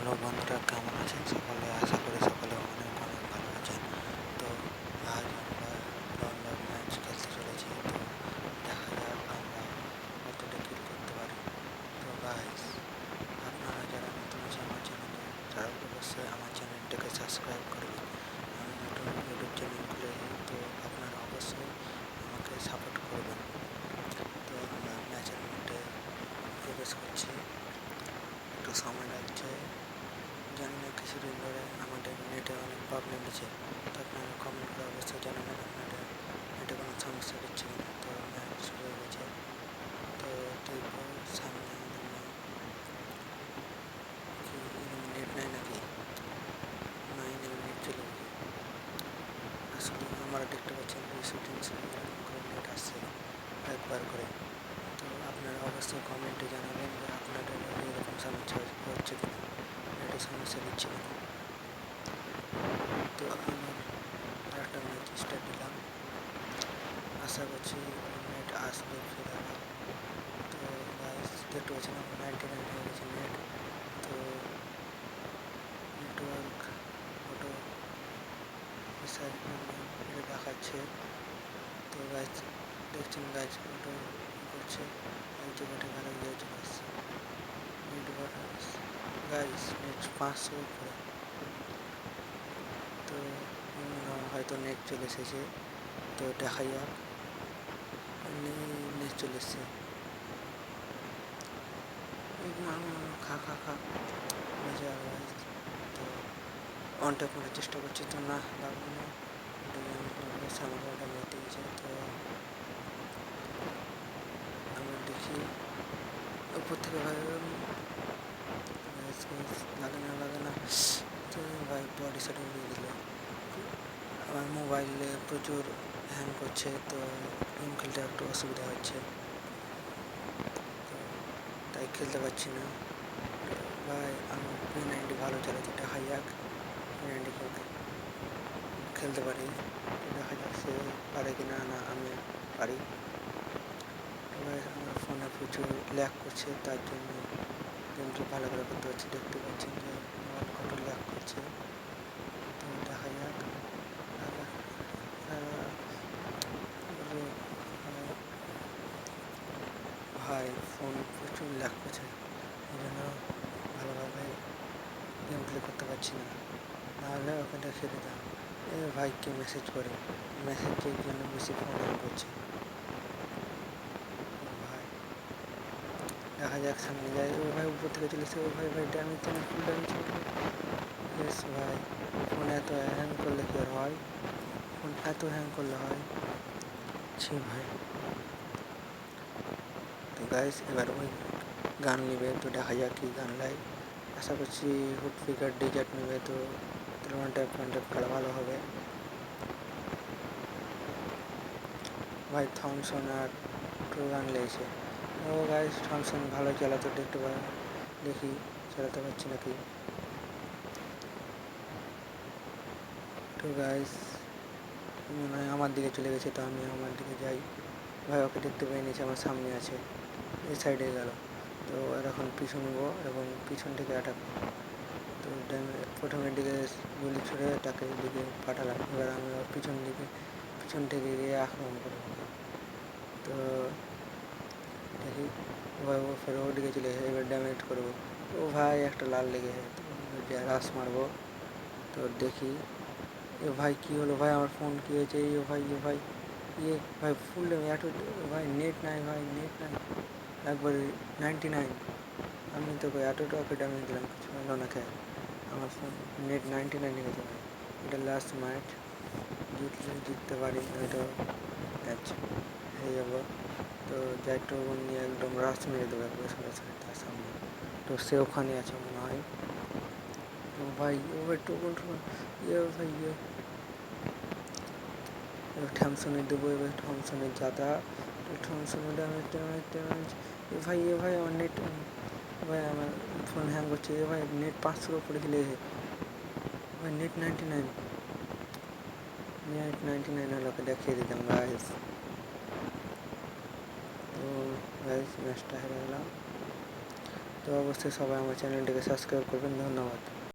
Hello বন্ধুরা, কেমন আছেন? সকলে আশা করি সকলে অনেক অনেক ভালো আছেন। তো আজ আমরা লন্ডন ম্যাচ খেলতে চলেছি, তো দেখা যাক আমরা কতটা কিল করতে পারি। তো গাইস আপনারা যারা নতুন আছে আমার চ্যানেলে, তারা অবশ্যই আমার চ্যানেলটাকে সাবস্ক্রাইব করবেন। আমি নতুন ইউটিউব চ্যানেল খুলেছি তো আপনারা অবশ্যই আমাকে সাপোর্ট করবেন। তো আমরা ম্যাচের মধ্যে প্রবেশ করছি। একটু সময় লাগছে। জানি না, কিছুদিন ধরে আমাদের নেটে অনেক প্রবলেম দিচ্ছে তো আপনারা কমেন্ট করে অবশ্যই জানাবেন, আপনাদের নেটে কোনো সমস্যা দিচ্ছে কিনা? তো ম্যাচ শুরু হয়ে গেছে। তো দেখব সামনে নেট নাই নাকি? নাই নেট চলে গেছে। আসলে আমরা দেখতে পাচ্ছেন দুইশো তিনশো করে নেট আসছে একবার করে। তো আপনারা অবশ্যই কমেন্টে জানাবেন যে আপনাদের এরকম সমস্যা হচ্ছে কিনা। সমস্যা দিচ্ছে কিনা তো আমার একটা ম্যাচ স্টার্ট দিলাম। আশা করছি নেট আসবে ফিরে আবার। তো গাইস দেখতে পাচ্ছেন আমার নাইনটি নাইন হয়ে গেছে নেট তো নেটওয়ার্ক ফটো দেখাচ্ছে। তো গাছ দেখছেন গাছ ফটো করছে এক জায়গাটা ভালো গিয়ে চলে আসছে নেটওয়ার্ক গাইস নেট পাঁচশো উপরে। তো হয়তো নেট চলে এসেছে। তো দেখা যাক নেট চলে এসছে। খা খা খা। মজা তো অনটা করার চেষ্টা করছি। তো না লাগবে না সামনে মেতে তো আমরা দেখি উপর থেকে ভাই লাগে না লাগে না তো ভাই বডি সেটা উড়িয়ে দিল। আমার মোবাইলে প্রচুর হ্যাং করছে, তো গেম খেলতে একটু অসুবিধা হচ্ছে। তাই খেলতে পারছি না। ভাই, আমার পি নাইনটি ভালো চালাচ্ছে দেখা যাক পি নাইনটি খেলতে পারি। দেখা যাক সে পারে কি না না আমি পারি। এবার আমার ফোনে প্রচুর ল্যাক করছে, তার জন্য গেমটি ভালো করে করতে পারছি, দেখতে পাচ্ছেন যে মোবাইল কত ল্যাক করছে তো দেখা যাক ভাই ফোন প্রচুর ল্যাক করছে এই জন্য ভালোভাবে গেম প্লে করতে পারছি না। নাহলে ওকে দেখে দিতাম এ ভাইকে মেসেজ করে। মেসেজের জন্য বেশি ফোন অন করছে? ভাই, দেখা যাক সামনে যায় ও ভাই উপর থেকে চলেছে ও ভাই ভাই ড্যামেজ তো ফুল ড্যামেজ বেশ ভাই ফোন এত হ্যাং করলে কি আর হয়? ফোন এত হ্যাং করলে হয়? ছি ভাই। গাইস এবার ওই গান নেবে, তো দেখা যাক কী গান লাই আশা করছি হুড ফিগার ডিজার্ট নেবে, তো ওয়ান ট্যাপ ওয়ান ট্যাপ খেলা ভালো হবে। ভাই থমসন আর টু গান লেগেছে। ও গাইস থমসন ভালো চালাতো দেখতে পারে দেখি, চালাতে পারছি নাকি? তো গাইস মনে হয় আমার দিকে চলে গেছে, তো আমি আমার দিকে যাই। ভাই, ওকে দেখতে পাই নিয়েছে, আমার সামনে আছে। এই সাইডে গেল। তো আর এখন পিছন নেব এবং পিছন থেকে অ্যাটাক তো প্রথমের দিকে গুলি ছুড়ে তাকে দিকে পাঠালাম। এবার আমি পিছন দিকে, পিছন থেকে গিয়ে আক্রমণ করব। তো দেখি ভাই ও ফের ওর দিকে চলে এবার ড্যামেজ করব। ও ভাই, একটা লাল লেগে রাস মারবো, তো দেখি, এ ভাই কী হলো? ভাই, আমার ফোন কী হয়েছে? এই ভাই, এ ভাই ইয়ে ভাই ফুল এত ভাই নেট নাই, ভাই নেট নাই। একবার নাইনটি নাইন আমি তো এতটা ওকে ড্যামেজ দিলাম কিছু হলো না খেয়ে আমার ফোন নেট নাইনটি নাইন গেছে ভাই এটা লাস্ট ম্যাচ জিতলে জিততে পারি নয়তো ম্যাচ হয়ে যাব তো যাইটো নিয়ে একদম রাস মেরে দেবো একবার সরাসরি তার সামনে তো সে ওখানে আছে মনে হয় তো ভাই ও ভাই টোকন টোকন ইয়ে ভাই ইয়ে এবার থমসনে দেবো এবার থমসনের যাতা তো থমসনে ড্যামেজ ড্যামেজ ড্যামেজ এ ভাই এ ভাই আমার নেট ভাই আমার ফোন হ্যাং করছে। এ ভাই নেট পাঁচশোর উপরে চলে ভাই net ninety nine net ninety nine হলোকে দেখিয়ে দিতাম গাইস তো গাইস ম্যাচটা হেরে গেলাম। তো অবশ্যই সবাই আমার চ্যানেলটিকে সাবস্ক্রাইব করবেন। ধন্যবাদ।